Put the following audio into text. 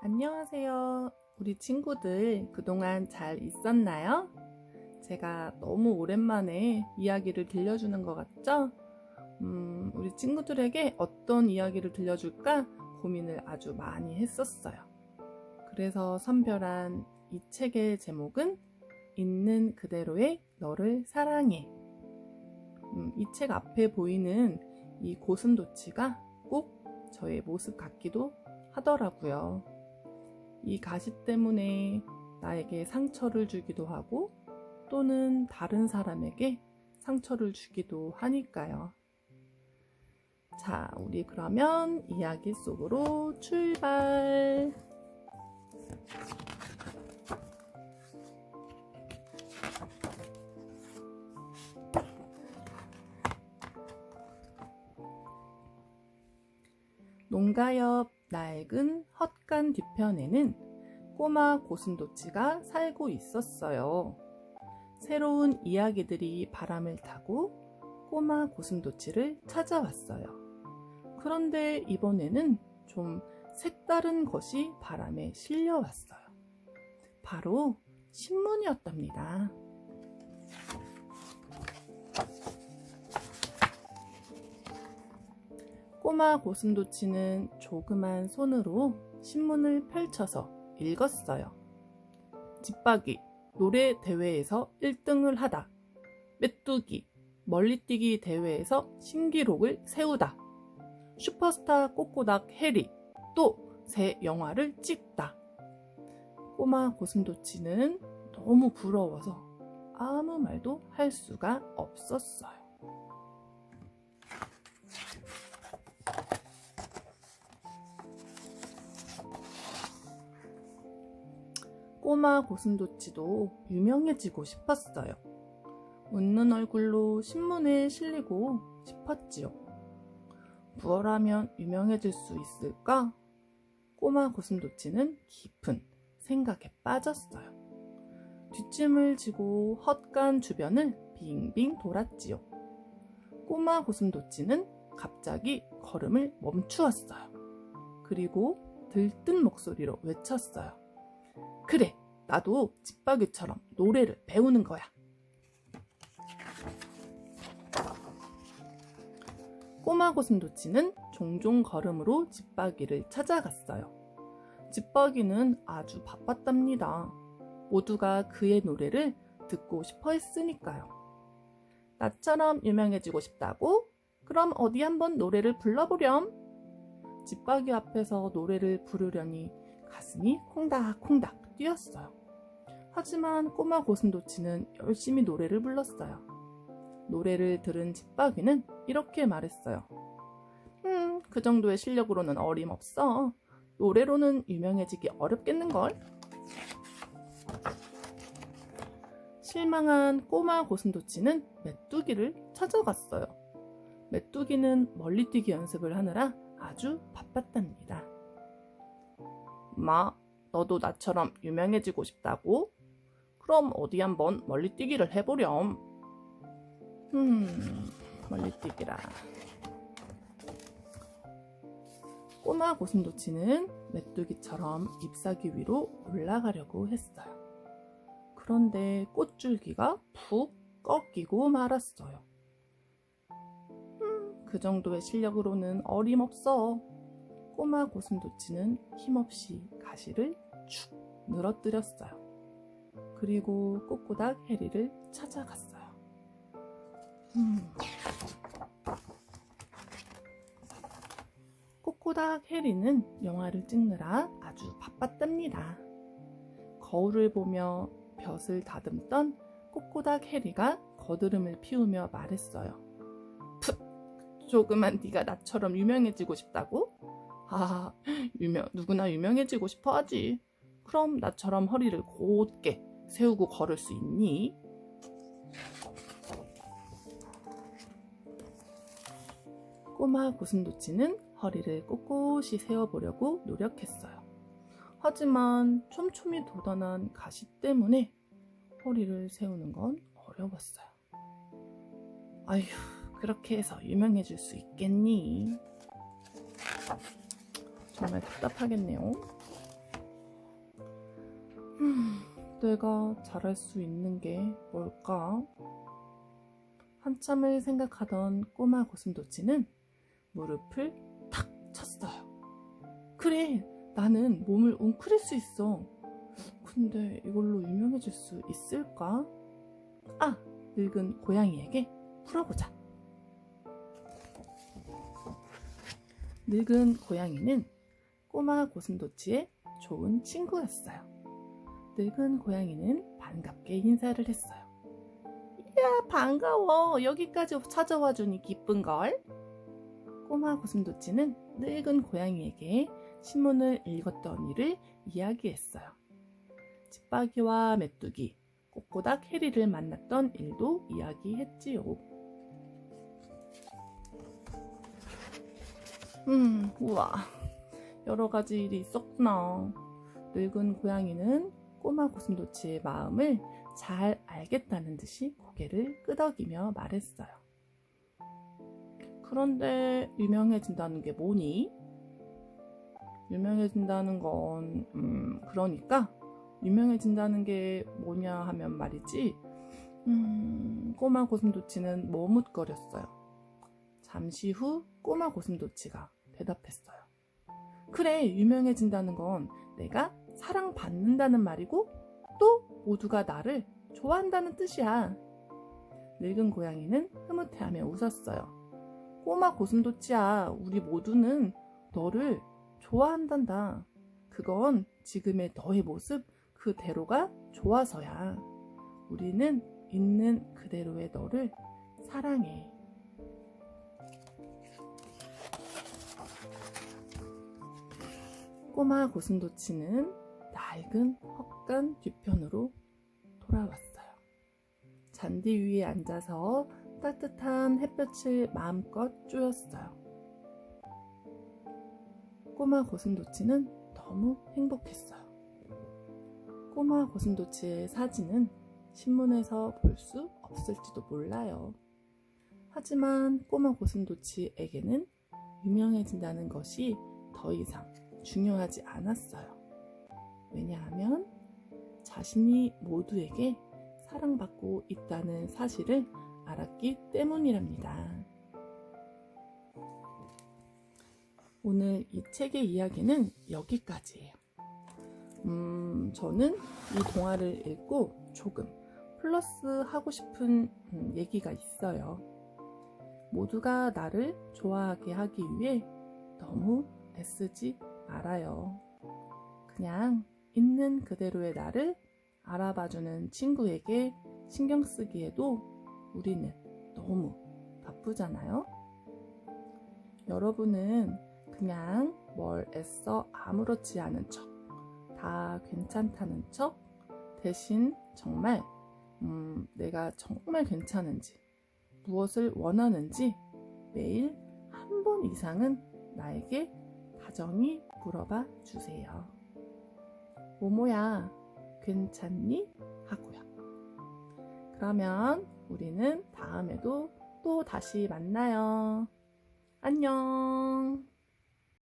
안녕하세요. 우리 친구들 그동안 잘 있었나요? 제가 너무 오랜만에 이야기를 들려주는 것 같죠? 음, 우리 친구들에게 어떤 이야기를 들려줄까 고민을 아주 많이 했었어요. 그래서 선별한 이 책의 제목은 있는 그대로의 너를 사랑해. 음, 이책 앞에 보이는 이 고슴도치가 꼭 저의 모습 같기도 하더라고요. 이 가시 때문에 나에게 상처를 주기도 하고 또는 다른 사람에게 상처를 주기도 하니까요. 자, 우리 그러면 이야기 속으로 출발! 농가 옆 낡은 헛간 뒤편에는 꼬마 고슴도치가 살고 있었어요. 새로운 이야기들이 바람을 타고 꼬마 고슴도치를 찾아왔어요. 그런데 이번에는 좀 색다른 것이 바람에 실려왔어요. 바로 신문이었답니다. 꼬마 고슴도치는 조그만 손으로 신문을 펼쳐서 읽었어요. 집박이 노래 대회에서 1등을 하다. 메뚜기 멀리뛰기 대회에서 신기록을 세우다. 슈퍼스타 꼬꼬닥 해리 또 새 영화를 찍다. 꼬마 고슴도치는 너무 부러워서 아무 말도 할 수가 없었어요. 꼬마 고슴도치도 유명해지고 싶었어요. 웃는 얼굴로 신문에 실리고 싶었지요. 무엇하면 유명해질 수 있을까? 꼬마 고슴도치는 깊은 생각에 빠졌어요. 뒷짐을 지고 헛간 주변을 빙빙 돌았지요. 꼬마 고슴도치는 갑자기 걸음을 멈추었어요. 그리고 들뜬 목소리로 외쳤어요. 그래, 나도 집박이처럼 노래를 배우는 거야. 꼬마 고슴도치는 종종 걸음으로 집박이를 찾아갔어요. 집박이는 아주 바빴답니다. 모두가 그의 노래를 듣고 싶어 했으니까요. 나처럼 유명해지고 싶다고? 그럼 어디 한번 노래를 불러보렴. 집박이 앞에서 노래를 부르려니 가슴이 콩닥콩닥 뛰었어요. 하지만 꼬마 고슴도치는 열심히 노래를 불렀어요. 노래를 들은 집박이는 이렇게 말했어요. 음, 그 정도의 실력으로는 어림없어. 노래로는 유명해지기 어렵겠는걸? 실망한 꼬마 고슴도치는 메뚜기를 찾아갔어요. 메뚜기는 멀리뛰기 연습을 하느라 아주 바빴답니다. 마, 너도 나처럼 유명해지고 싶다고? 그럼 어디 한번 멀리 뛰기를 해보렴. 음, 멀리 뛰기라. 꼬마 고슴도치는 메뚜기처럼 잎사귀 위로 올라가려고 했어요. 그런데 꽃줄기가 푹 꺾이고 말았어요. 음, 그 정도의 실력으로는 어림없어. 꼬마 고슴도치는 힘없이 가시를 축 늘어뜨렸어요. 그리고 꼬꼬닥 해리를 찾아갔어요. 음. 꼬꼬닥 해리는 영화를 찍느라 아주 바빴답니다. 거울을 보며 벼슬 다듬던 꼬꼬닥 해리가 거드름을 피우며 말했어요. 풋! 조그만 네가 나처럼 유명해지고 싶다고? 아, 유명, 누구나 유명해지고 싶어 하지. 그럼 나처럼 허리를 곧게 세우고 걸을 수 있니? 꼬마 고슴도치는 허리를 꼿꼿이 세워보려고 노력했어요. 하지만 촘촘히 돋아난 가시 때문에 허리를 세우는 건 어려웠어요. 아휴, 그렇게 해서 유명해질 수 있겠니? 정말 답답하겠네요. 음, 내가 잘할 수 있는 게 뭘까? 한참을 생각하던 꼬마 고슴도치는 무릎을 탁 쳤어요. 그래, 나는 몸을 웅크릴 수 있어. 근데 이걸로 유명해질 수 있을까? 아, 늙은 고양이에게 물어보자. 늙은 고양이는 꼬마 고슴도치의 좋은 친구였어요. 늙은 고양이는 반갑게 인사를 했어요. 야, 반가워. 여기까지 찾아와 주니 기쁜걸. 꼬마 고슴도치는 늙은 고양이에게 신문을 읽었던 일을 이야기했어요. 집박이와 메뚜기, 꼬꼬닥 해리를 만났던 일도 이야기했지요. 음, 우와. 여러 가지 일이 있었구나. 늙은 고양이는 꼬마 고슴도치의 마음을 잘 알겠다는 듯이 고개를 끄덕이며 말했어요. 그런데 유명해진다는 게 뭐니? 유명해진다는 건, 음, 그러니까 유명해진다는 게 뭐냐 하면 말이지, 음, 꼬마 고슴도치는 머뭇거렸어요. 잠시 후 꼬마 고슴도치가 대답했어요. 그래, 유명해진다는 건 내가 사랑받는다는 말이고 또 모두가 나를 좋아한다는 뜻이야. 늙은 고양이는 흐뭇해하며 웃었어요. 꼬마 고슴도치야, 우리 모두는 너를 좋아한단다. 그건 지금의 너의 모습 그대로가 좋아서야. 우리는 있는 그대로의 너를 사랑해. 꼬마 고슴도치는 낡은 헛간 뒤편으로 돌아왔어요. 잔디 위에 앉아서 따뜻한 햇볕을 마음껏 쬐었어요. 꼬마 고슴도치는 너무 행복했어요. 꼬마 고슴도치의 사진은 신문에서 볼 수 없을지도 몰라요. 하지만 꼬마 고슴도치에게는 유명해진다는 것이 더 이상 중요하지 않았어요. 왜냐하면 자신이 모두에게 사랑받고 있다는 사실을 알았기 때문이랍니다. 오늘 이 책의 이야기는 여기까지예요. 음, 저는 이 동화를 읽고 조금 플러스 하고 싶은 음, 얘기가 있어요. 모두가 나를 좋아하게 하기 위해 너무 애쓰지 말아요. 그냥 있는 그대로의 나를 알아봐주는 친구에게 신경 쓰기에도 우리는 너무 바쁘잖아요. 여러분은 그냥 뭘 애써 아무렇지 않은 척, 다 괜찮다는 척, 대신 정말 음, 내가 정말 괜찮은지, 무엇을 원하는지 매일 한 번 이상은 나에게 다정히 물어봐 주세요. 모모야, 괜찮니? 하고요. 그러면 우리는 다음에도 또 다시 만나요. 안녕.